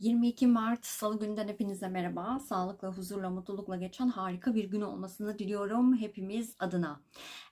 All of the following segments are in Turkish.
22 Mart Salı günden hepinize merhaba. Sağlıkla, huzurla, mutlulukla geçen harika bir gün olmasını diliyorum hepimiz adına.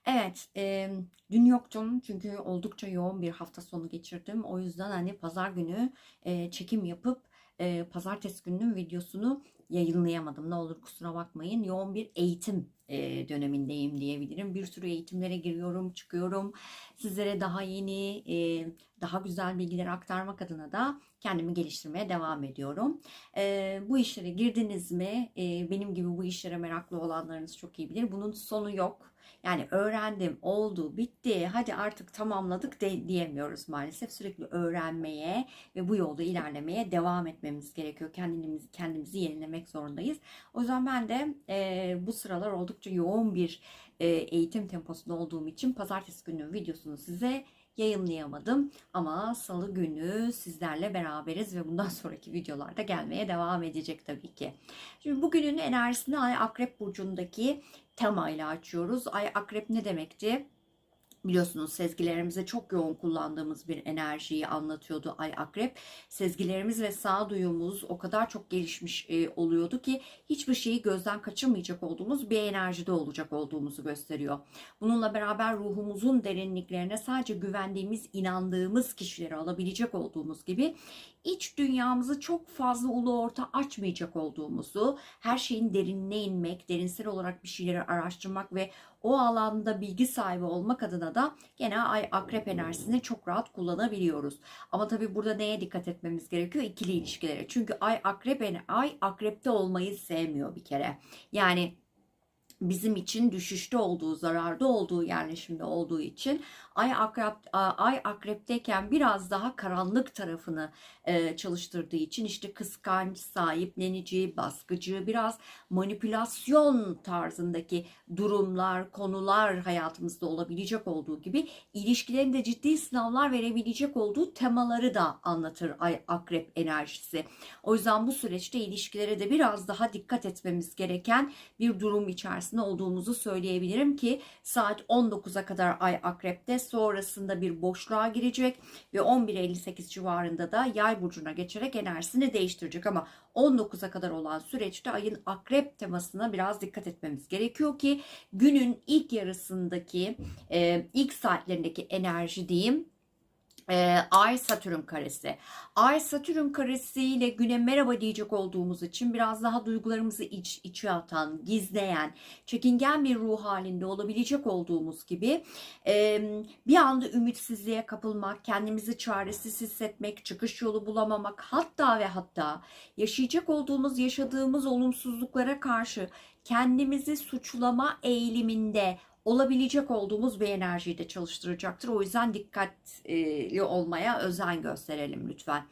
Evet, e, dün yoktum çünkü oldukça yoğun bir hafta sonu geçirdim. O yüzden hani pazar günü e, çekim yapıp e, pazartesi gününün videosunu yayınlayamadım. Ne olur kusura bakmayın. Yoğun bir eğitim e, dönemindeyim diyebilirim. Bir sürü eğitimlere giriyorum, çıkıyorum. Sizlere daha yeni, e, daha güzel bilgiler aktarmak adına da kendimi geliştirmeye devam ediyorum. E, bu işlere girdiniz mi? E, benim gibi bu işlere meraklı olanlarınız çok iyi bilir. Bunun sonu yok. Yani öğrendim, oldu, bitti, hadi artık tamamladık de, diyemiyoruz maalesef. Sürekli öğrenmeye ve bu yolda ilerlemeye devam etmemiz gerekiyor. Kendimizi, kendimizi yenilemek zorundayız. O yüzden ben de e, bu sıralar oldukça yoğun bir e, eğitim temposunda olduğum için pazartesi günü videosunu size yayınlayamadım. Ama salı günü sizlerle beraberiz ve bundan sonraki videolarda gelmeye devam edecek tabii ki. Şimdi bugünün enerjisini Ay Akrep Burcu'ndaki temayla açıyoruz. Ay Akrep ne demekti? Biliyorsunuz sezgilerimize çok yoğun kullandığımız bir enerjiyi anlatıyordu Ay Akrep. Sezgilerimiz ve sağduyumuz o kadar çok gelişmiş e, oluyordu ki hiçbir şeyi gözden kaçırmayacak olduğumuz bir enerjide olacak olduğumuzu gösteriyor. Bununla beraber ruhumuzun derinliklerine sadece güvendiğimiz, inandığımız kişileri alabilecek olduğumuz gibi iç dünyamızı çok fazla ulu orta açmayacak olduğumuzu, her şeyin derinine inmek, derinsel olarak bir şeyleri araştırmak ve o alanda bilgi sahibi olmak adına da gene ay akrep enerjisini çok rahat kullanabiliyoruz. Ama tabii burada neye dikkat etmemiz gerekiyor? İkili ilişkilere. Çünkü ay akrep ay akrepte olmayı sevmiyor bir kere. Yani bizim için düşüşte olduğu, zararda olduğu yerleşimde olduğu için ay akrep ay akrepteyken biraz daha karanlık tarafını e, çalıştırdığı için işte kıskanç, sahiplenici, baskıcı, biraz manipülasyon tarzındaki durumlar, konular hayatımızda olabilecek olduğu gibi ilişkilerinde ciddi sınavlar verebilecek olduğu temaları da anlatır ay akrep enerjisi. O yüzden bu süreçte ilişkilere de biraz daha dikkat etmemiz gereken bir durum içerisinde olduğumuzu söyleyebilirim ki saat 19'a kadar ay akrepte sonrasında bir boşluğa girecek ve 11.58 civarında da yay burcuna geçerek enerjisini değiştirecek. Ama 19'a kadar olan süreçte ayın akrep temasına biraz dikkat etmemiz gerekiyor ki günün ilk yarısındaki ilk saatlerindeki enerji diyeyim e, Ay Satürn karesi. Ay Satürn karesiyle güne merhaba diyecek olduğumuz için biraz daha duygularımızı iç, içe atan, gizleyen, çekingen bir ruh halinde olabilecek olduğumuz gibi e, bir anda ümitsizliğe kapılmak, kendimizi çaresiz hissetmek, çıkış yolu bulamamak, hatta ve hatta yaşayacak olduğumuz, yaşadığımız olumsuzluklara karşı kendimizi suçlama eğiliminde olabilecek olduğumuz bir enerjiyi de çalıştıracaktır. O yüzden dikkatli olmaya özen gösterelim lütfen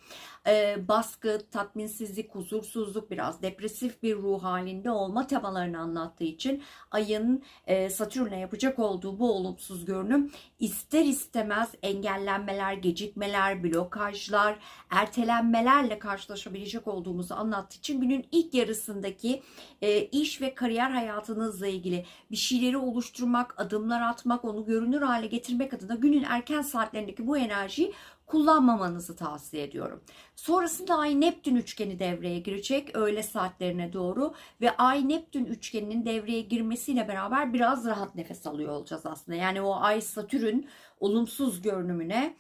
e, baskı, tatminsizlik, huzursuzluk, biraz depresif bir ruh halinde olma temalarını anlattığı için ayın e, Satürn'e yapacak olduğu bu olumsuz görünüm ister istemez engellenmeler, gecikmeler, blokajlar, ertelenmelerle karşılaşabilecek olduğumuzu anlattığı için günün ilk yarısındaki e, iş ve kariyer hayatınızla ilgili bir şeyleri oluşturmak, adımlar atmak, onu görünür hale getirmek adına günün erken saatlerindeki bu enerjiyi kullanmamanızı tavsiye ediyorum. Sonrasında Ay Neptün üçgeni devreye girecek öğle saatlerine doğru ve Ay Neptün üçgeninin devreye girmesiyle beraber biraz rahat nefes alıyor olacağız aslında. Yani o Ay Satürn olumsuz görünümüne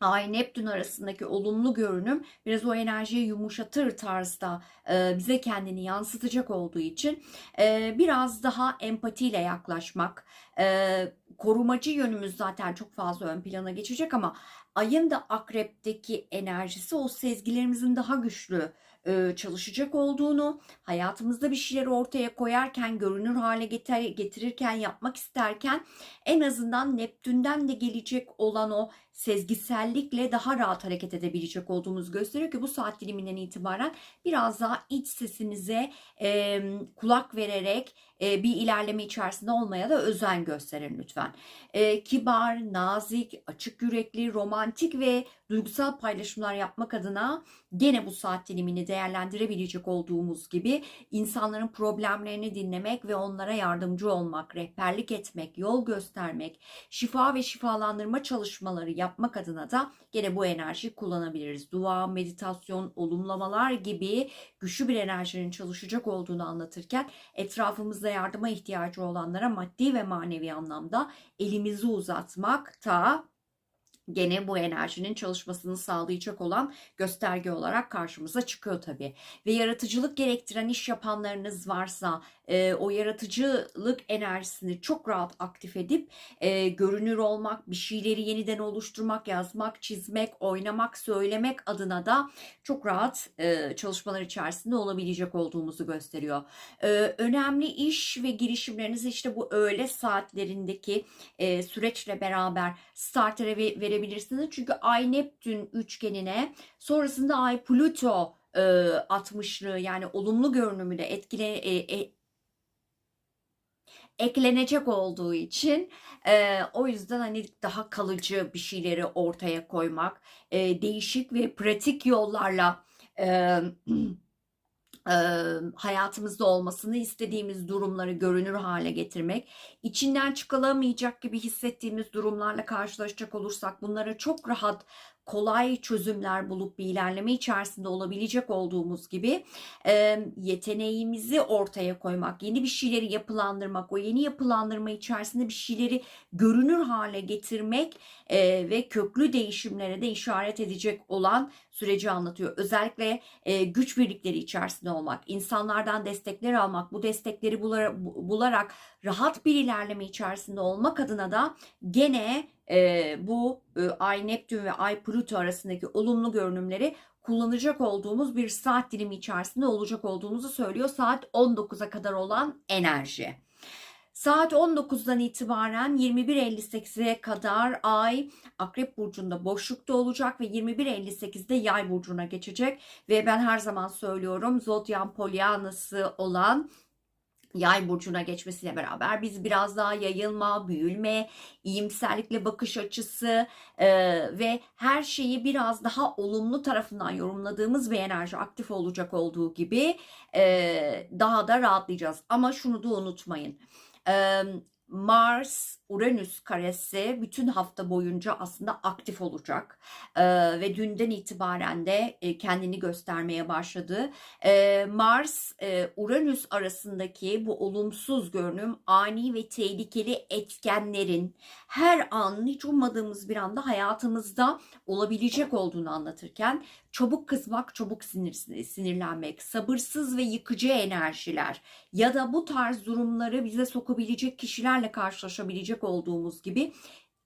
Ay Neptün arasındaki olumlu görünüm biraz o enerjiyi yumuşatır tarzda e, bize kendini yansıtacak olduğu için e, biraz daha empatiyle yaklaşmak, e, korumacı yönümüz zaten çok fazla ön plana geçecek ama ayın da akrepteki enerjisi o sezgilerimizin daha güçlü e, çalışacak olduğunu, hayatımızda bir şeyler ortaya koyarken, görünür hale getirirken, yapmak isterken en azından Neptün'den de gelecek olan o sezgisellikle daha rahat hareket edebilecek olduğumuz gösteriyor ki bu saat diliminden itibaren biraz daha iç sesinize e, kulak vererek e, bir ilerleme içerisinde olmaya da özen gösterin lütfen. E, kibar, nazik, açık yürekli, romantik ve duygusal paylaşımlar yapmak adına gene bu saat dilimini değerlendirebilecek olduğumuz gibi insanların problemlerini dinlemek ve onlara yardımcı olmak, rehberlik etmek, yol göstermek, şifa ve şifalandırma çalışmaları yapmak adına da gene bu enerjiyi kullanabiliriz. Dua, meditasyon, olumlamalar gibi güçlü bir enerjinin çalışacak olduğunu anlatırken etrafımızda yardıma ihtiyacı olanlara maddi ve manevi anlamda elimizi uzatmak da gene bu enerjinin çalışmasını sağlayacak olan gösterge olarak karşımıza çıkıyor tabii. Ve yaratıcılık gerektiren iş yapanlarınız varsa e, o yaratıcılık enerjisini çok rahat aktif edip e, görünür olmak, bir şeyleri yeniden oluşturmak, yazmak, çizmek, oynamak, söylemek adına da çok rahat e, çalışmalar içerisinde olabilecek olduğumuzu gösteriyor. E, önemli iş ve girişimlerinizi işte bu öğle saatlerindeki e, süreçle beraber startere verebilirsiniz. Çünkü Ay Neptün üçgenine sonrasında Ay Plüto e, 60'lığı yani olumlu görünümü de etkile e, e, eklenecek olduğu için e, o yüzden hani daha kalıcı bir şeyleri ortaya koymak, e, değişik ve pratik yollarla e, hayatımızda olmasını istediğimiz durumları görünür hale getirmek, içinden çıkılamayacak gibi hissettiğimiz durumlarla karşılaşacak olursak bunları çok rahat kolay çözümler bulup bir ilerleme içerisinde olabilecek olduğumuz gibi e, yeteneğimizi ortaya koymak, yeni bir şeyleri yapılandırmak, o yeni yapılandırma içerisinde bir şeyleri görünür hale getirmek e, ve köklü değişimlere de işaret edecek olan süreci anlatıyor. Özellikle e, güç birlikleri içerisinde olmak, insanlardan destekler almak, bu destekleri bularak, bularak rahat bir ilerleme içerisinde olmak adına da gene e, bu e, Ay Neptün ve Ay Plüto arasındaki olumlu görünümleri kullanacak olduğumuz bir saat dilimi içerisinde olacak olduğumuzu söylüyor. Saat 19'a kadar olan enerji. Saat 19'dan itibaren 21.58'e kadar Ay Akrep Burcu'nda boşlukta olacak ve 21.58'de Yay Burcu'na geçecek. Ve ben her zaman söylüyorum Zodyan Polyanası olan Yay burcuna geçmesiyle beraber biz biraz daha yayılma, büyülme, iyimserlikle bakış açısı e, ve her şeyi biraz daha olumlu tarafından yorumladığımız bir enerji aktif olacak olduğu gibi e, daha da rahatlayacağız. Ama şunu da unutmayın. E, Mars Uranüs karesi bütün hafta boyunca aslında aktif olacak ee, ve dünden itibaren de e, kendini göstermeye başladı. Ee, Mars e, Uranüs arasındaki bu olumsuz görünüm ani ve tehlikeli etkenlerin her an hiç ummadığımız bir anda hayatımızda olabilecek olduğunu anlatırken çabuk kızmak, çabuk sinir, sinirlenmek, sabırsız ve yıkıcı enerjiler ya da bu tarz durumları bize sokabilecek kişilerle karşılaşabilecek olduğumuz gibi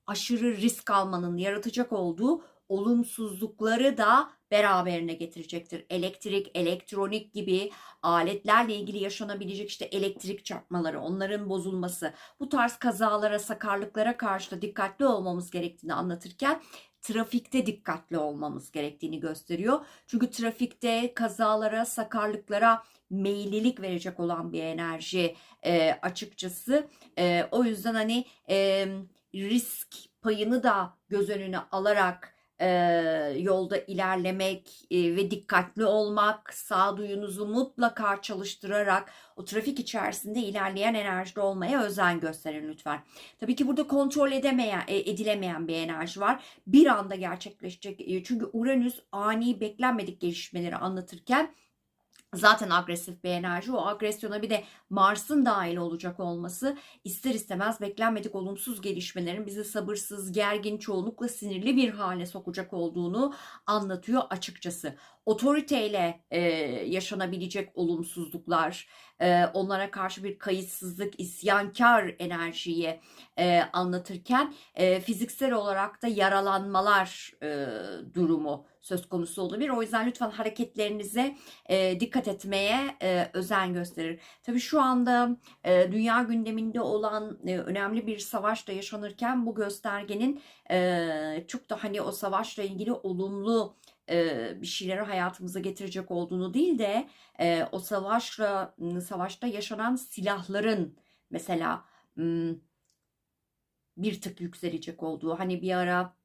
aşırı risk almanın yaratacak olduğu olumsuzlukları da beraberine getirecektir. Elektrik, elektronik gibi aletlerle ilgili yaşanabilecek işte elektrik çarpmaları, onların bozulması, bu tarz kazalara, sakarlıklara karşı da dikkatli olmamız gerektiğini anlatırken trafikte dikkatli olmamız gerektiğini gösteriyor. Çünkü trafikte kazalara, sakarlıklara meyillilik verecek olan bir enerji e, açıkçası. E, o yüzden hani e, risk payını da göz önüne alarak e, yolda ilerlemek e, ve dikkatli olmak, sağduyunuzu mutlaka çalıştırarak o trafik içerisinde ilerleyen enerjide olmaya özen gösterin lütfen. Tabii ki burada kontrol edemeyen, e, edilemeyen bir enerji var. Bir anda gerçekleşecek. E, çünkü Uranüs ani beklenmedik gelişmeleri anlatırken zaten agresif bir enerji. O agresyona bir de Mars'ın dahil olacak olması ister istemez beklenmedik olumsuz gelişmelerin bizi sabırsız, gergin, çoğunlukla sinirli bir hale sokacak olduğunu anlatıyor açıkçası. Otoriteyle e, yaşanabilecek olumsuzluklar, e, onlara karşı bir kayıtsızlık, isyankar enerjiyi e, anlatırken e, fiziksel olarak da yaralanmalar e, durumu söz konusu olabilir. O yüzden lütfen hareketlerinize e, dikkat etmeye e, özen gösterir. Tabii şu anda e, dünya gündeminde olan e, önemli bir savaş da yaşanırken bu göstergenin e, çok da hani o savaşla ilgili olumlu e, bir şeyleri hayatımıza getirecek olduğunu değil de e, o savaşla savaşta yaşanan silahların mesela bir tık yükselecek olduğu hani bir ara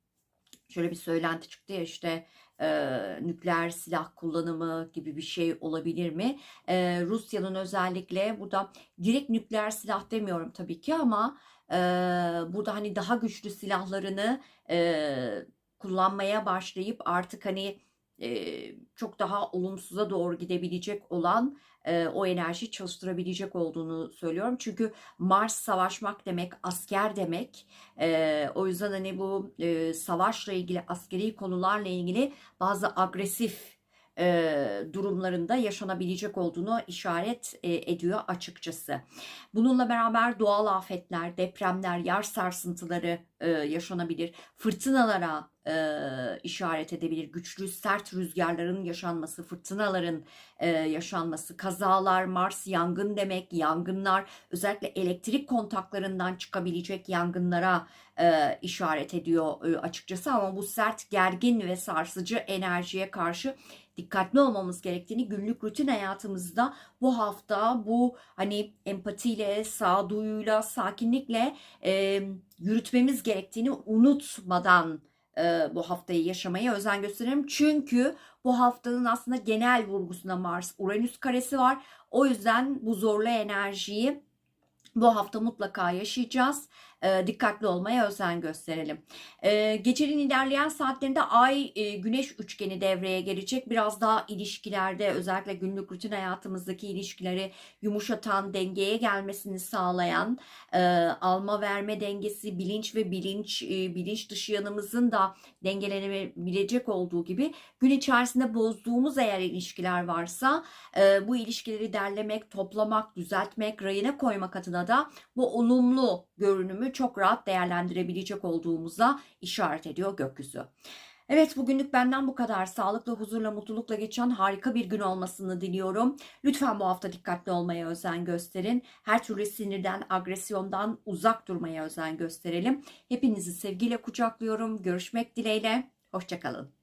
şöyle bir söylenti çıktı ya işte e, nükleer silah kullanımı gibi bir şey olabilir mi? E, Rusya'nın özellikle burada direkt nükleer silah demiyorum tabii ki ama Ee, burada hani daha güçlü silahlarını e, kullanmaya başlayıp artık hani e, çok daha olumsuza doğru gidebilecek olan e, o enerji çalıştırabilecek olduğunu söylüyorum. Çünkü Mars savaşmak demek, asker demek. E, o yüzden hani bu e, savaşla ilgili, askeri konularla ilgili bazı agresif e, durumlarında yaşanabilecek olduğunu işaret e, ediyor açıkçası. Bununla beraber doğal afetler, depremler, yer sarsıntıları e, yaşanabilir. Fırtınalara e, işaret edebilir. Güçlü, sert rüzgarların yaşanması, fırtınaların e, yaşanması, kazalar, Mars yangın demek, yangınlar, özellikle elektrik kontaklarından çıkabilecek yangınlara e, işaret ediyor e, açıkçası. Ama bu sert, gergin ve sarsıcı enerjiye karşı dikkatli olmamız gerektiğini günlük rutin hayatımızda bu hafta bu hani empatiyle, sağduyuyla, sakinlikle e, yürütmemiz gerektiğini unutmadan e, bu haftayı yaşamaya özen gösterelim. Çünkü bu haftanın aslında genel vurgusunda Mars Uranüs karesi var. O yüzden bu zorlu enerjiyi bu hafta mutlaka yaşayacağız. E, dikkatli olmaya özen gösterelim. E, gecenin ilerleyen saatlerinde Ay e, Güneş üçgeni devreye gelecek. Biraz daha ilişkilerde özellikle günlük rutin hayatımızdaki ilişkileri yumuşatan, dengeye gelmesini sağlayan, e, alma verme dengesi, bilinç ve bilinç e, bilinç dışı yanımızın da dengelenebilecek olduğu gibi gün içerisinde bozduğumuz eğer ilişkiler varsa bu ilişkileri derlemek, toplamak, düzeltmek, rayına koymak adına da bu olumlu görünümü çok rahat değerlendirebilecek olduğumuza işaret ediyor gökyüzü. Evet bugünlük benden bu kadar. Sağlıkla, huzurla, mutlulukla geçen harika bir gün olmasını diliyorum. Lütfen bu hafta dikkatli olmaya özen gösterin. Her türlü sinirden, agresyondan uzak durmaya özen gösterelim. Hepinizi sevgiyle kucaklıyorum. Görüşmek dileğiyle. Hoşçakalın.